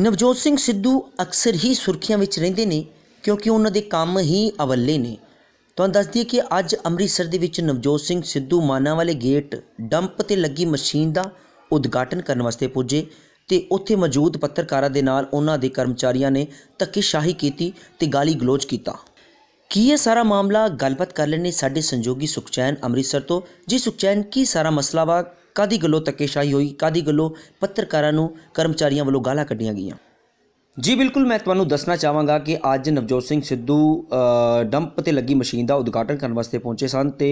ਨਵਜੋਤ ਸਿੰਘ ਸਿੱਧੂ ਅਕਸਰ ਹੀ ਸੁਰਖੀਆਂ ਵਿੱਚ ਰਹਿੰਦੇ ਨੇ ਕਿਉਂਕਿ ਉਹਨਾਂ ਦੇ ਕੰਮ ਹੀ ਅਵੱਲੇ ਨੇ। ਤੁਹਾਨੂੰ ਦੱਸ ਦਈਏ ਕਿ ਅੱਜ ਅੰਮ੍ਰਿਤਸਰ ਦੇ ਵਿੱਚ ਨਵਜੋਤ ਸਿੰਘ ਸਿੱਧੂ ਮਾਨਾ ਵਾਲੇ ਗੇਟ ਡੰਪ ਤੇ ਲੱਗੀ ਮਸ਼ੀਨ ਦਾ ਉਦਘਾਟਨ ਕਰਨ ਵਾਸਤੇ ਪੁੱਜੇ ਤੇ ਉੱਥੇ ਮੌਜੂਦ ਪੱਤਰਕਾਰਾਂ ਦੇ ਨਾਲ ਉਹਨਾਂ ਦੇ ਕਰਮਚਾਰੀਆਂ ਨੇ ਧੱਕੇਸ਼ਾਹੀ ਕੀਤੀ ਤੇ ਗਾਲੀ ਗਲੋਚ ਕੀਤਾ। ਕੀ ਇਹ ਸਾਰਾ ਮਾਮਲਾ ਗੱਲਬਾਤ ਕਰ ਲੈਣੇ ਸਾਡੇ ਸੰਜੋਗੀ ਸੁਖਚੈਨ ਅੰਮ੍ਰਿਤਸਰ ਤੋਂ? ਜੀ ਸੁਖਚੈਨ, ਕੀ ਸਾਰਾ ਮਸਲਾ ਵਾ? ਕਾਦੀ ਗੱਲੋਂ ਧੱਕੇਸ਼ਾਹੀ ਹੋਈ ਕਾਦੀ ਗੱਲੋਂ ਪੱਤਰਕਾਰਾਂ ਨੂੰ ਕਰਮਚਾਰੀਆਂ ਵੱਲੋਂ ਗਾਲਾਂ ਕੱਢੀਆਂ ਗਈਆਂ? ਜੀ ਬਿਲਕੁਲ, ਮੈਂ ਤੁਹਾਨੂੰ ਦੱਸਣਾ ਚਾਹਾਂਗਾ ਕਿ ਅੱਜ ਨਵਜੋਤ ਸਿੰਘ ਸਿੱਧੂ ਡੰਪ ਤੇ ਲੱਗੀ ਮਸ਼ੀਨ ਦਾ ਉਦਘਾਟਨ ਕਰਨ ਵਾਸਤੇ ਪਹੁੰਚੇ ਸਨ ਤੇ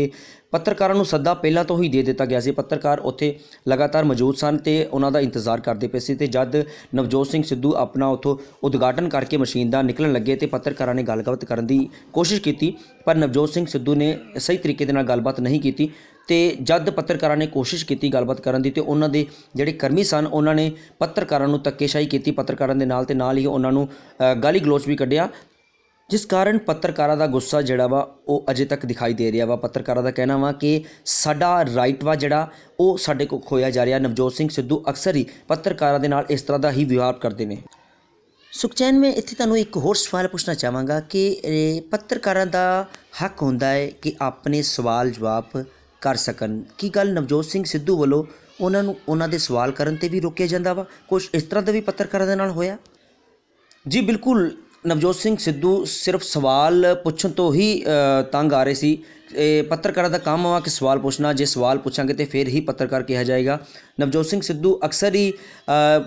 ਪੱਤਰਕਾਰਾਂ ਨੂੰ ਸੱਦਾ ਪਹਿਲਾਂ ਤੋਂ ਹੀ ਦੇ ਦਿੱਤਾ ਗਿਆ ਸੀ। ਪੱਤਰਕਾਰ ਉੱਥੇ ਲਗਾਤਾਰ ਮੌਜੂਦ ਸਨ ਤੇ ਉਹਨਾਂ ਦਾ ਇੰਤਜ਼ਾਰ ਕਰਦੇ ਪਏ ਸੀ ਤੇ ਜਦ ਨਵਜੋਤ ਸਿੰਘ ਸਿੱਧੂ ਆਪਣਾ ਉੱਥੋਂ ਉਦਘਾਟਨ ਕਰਕੇ ਮਸ਼ੀਨ ਦਾ ਨਿਕਲਣ ਲੱਗੇ ਤੇ ਪੱਤਰਕਾਰਾਂ ਨੇ ਗੱਲਬਾਤ ਕਰਨ ਦੀ ਕੋਸ਼ਿਸ਼ ਕੀਤੀ, ਪਰ ਨਵਜੋਤ ਸਿੰਘ ਸਿੱਧੂ ਨੇ ਸਹੀ ਤਰੀਕੇ ਦੇ ਨਾਲ ਗੱਲਬਾਤ ਨਹੀਂ ਕੀਤੀ। ਤੇ ਜਦ ਪੱਤਰਕਾਰਾਂ ਨੇ ਕੋਸ਼ਿਸ਼ ਕੀਤੀ ਗੱਲਬਾਤ ਕਰਨ ਦੀ ਤੇ ਉਹਨਾਂ ਦੇ ਜਿਹੜੇ ਕਰਮੀ ਸਨ, ਉਹਨਾਂ ਨੇ ਪੱਤਰਕਾਰਾਂ ਨੂੰ ਧੱਕੇਸ਼ਾਹੀ ਕੀਤੀ, ਪੱਤਰਕਾਰਾਂ ਦੇ ਨਾਲ ਤੇ ਨਾਲ ਹੀ ਉਹਨਾਂ ਨੂੰ ਗਾਲੀ ਗਲੋਚ ਵੀ ਕੱਢਿਆ। ਜਿਸ ਕਾਰਨ ਪੱਤਰਕਾਰਾਂ ਦਾ ਗੁੱਸਾ ਜਿਹੜਾ ਵਾ, ਉਹ ਅਜੇ ਤੱਕ ਦਿਖਾਈ ਦੇ ਰਿਹਾ ਵਾ। ਪੱਤਰਕਾਰਾਂ ਦਾ ਕਹਿਣਾ ਵਾ ਕਿ ਸਾਡਾ ਰਾਈਟ ਵਾ ਜਿਹੜਾ, ਉਹ ਸਾਡੇ ਕੋਲ ਖੋਇਆ ਜਾ ਰਿਹਾ। ਨਵਜੋਤ ਸਿੰਘ ਸਿੱਧੂ ਅਕਸਰ ਹੀ ਪੱਤਰਕਾਰਾਂ ਦੇ ਨਾਲ ਇਸ ਤਰ੍ਹਾਂ ਦਾ ਹੀ ਵਿਵਹਾਰ ਕਰਦੇ ਨੇ। ਸੁਖਚੈਨ, ਮੈਂ ਇੱਥੇ ਤੁਹਾਨੂੰ ਇੱਕ ਹੋਰ ਸਵਾਲ ਪੁੱਛਣਾ ਚਾਹਾਂਗਾ ਕਿ ਪੱਤਰਕਾਰਾਂ ਦਾ ਹੱਕ ਹੁੰਦਾ ਹੈ ਕਿ ਆਪਣੇ ਸਵਾਲ ਜਵਾਬ ਕਰ ਸਕਣ। ਕੀ ਗੱਲ ਨਵਜੋਤ ਸਿੰਘ ਸਿੱਧੂ ਵੱਲੋਂ ਉਹਨਾਂ ਨੂੰ ਉਹਨਾਂ ਦੇ ਸਵਾਲ ਕਰਨ ਤੇ ਵੀ ਰੋਕਿਆ ਜਾਂਦਾ ਵਾ? ਕੁਝ ਇਸ ਤਰ੍ਹਾਂ ਦਾ ਵੀ ਪੱਤਰਕਾਰਾਂ ਦੇ ਨਾਲ ਹੋਇਆ? ਜੀ, ਬਿਲਕੁਲ ਨਵਜੋਤ ਸਿੰਘ ਸਿੱਧੂ ਸਿਰਫ ਸਵਾਲ ਪੁੱਛਣ ਤੋਂ ਹੀ ਤੰਗ ਆ ਰਹੇ ਸੀ। ਇਹ ਪੱਤਰਕਾਰਾਂ ਦਾ ਕੰਮ ਆ ਕਿ ਸਵਾਲ ਪੁੱਛਣਾ, ਜੇ ਸਵਾਲ ਪੁੱਛਾਂਗੇ ਤੇ ਫਿਰ ਹੀ ਪੱਤਰਕਾਰ ਕਿਹਾ ਜਾਏਗਾ। ਨਵਜੋਤ ਸਿੰਘ ਸਿੱਧੂ ਅਕਸਰ ਹੀ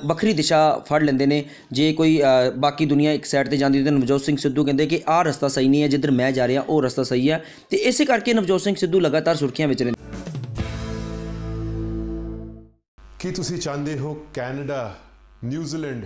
ਵੱਖਰੀ ਦਿਸ਼ਾ ਫੜ ਲੈਂਦੇ ਨੇ। ਜੇ ਕੋਈ ਬਾਕੀ ਦੁਨੀਆ ਇੱਕ ਸਾਈਡ ਤੇ ਜਾਂਦੀ ਤੇ ਨਵਜੋਤ ਸਿੰਘ ਸਿੱਧੂ ਕਹਿੰਦੇ ਕਿ ਆਹ ਰਸਤਾ ਸਹੀ ਨਹੀਂ ਹੈ, ਜਿੱਧਰ ਮੈਂ ਜਾ ਰਿਹਾ, ਉਹ ਰਸਤਾ ਸਹੀ ਹੈ। ਤੇ ਇਸੇ ਕਰਕੇ ਨਵਜੋਤ ਸਿੰਘ ਸਿੱਧੂ ਲਗਾਤਾਰ ਸੁਰਖੀਆਂ ਵਿੱਚ ਰਹਿੰਦੇ ਕੀ ਤੁਸੀਂ ਚਾਹੁੰਦੇ ਹੋ ਕੈਨੇਡਾ, ਨਿਊਜ਼ੀਲੈਂਡ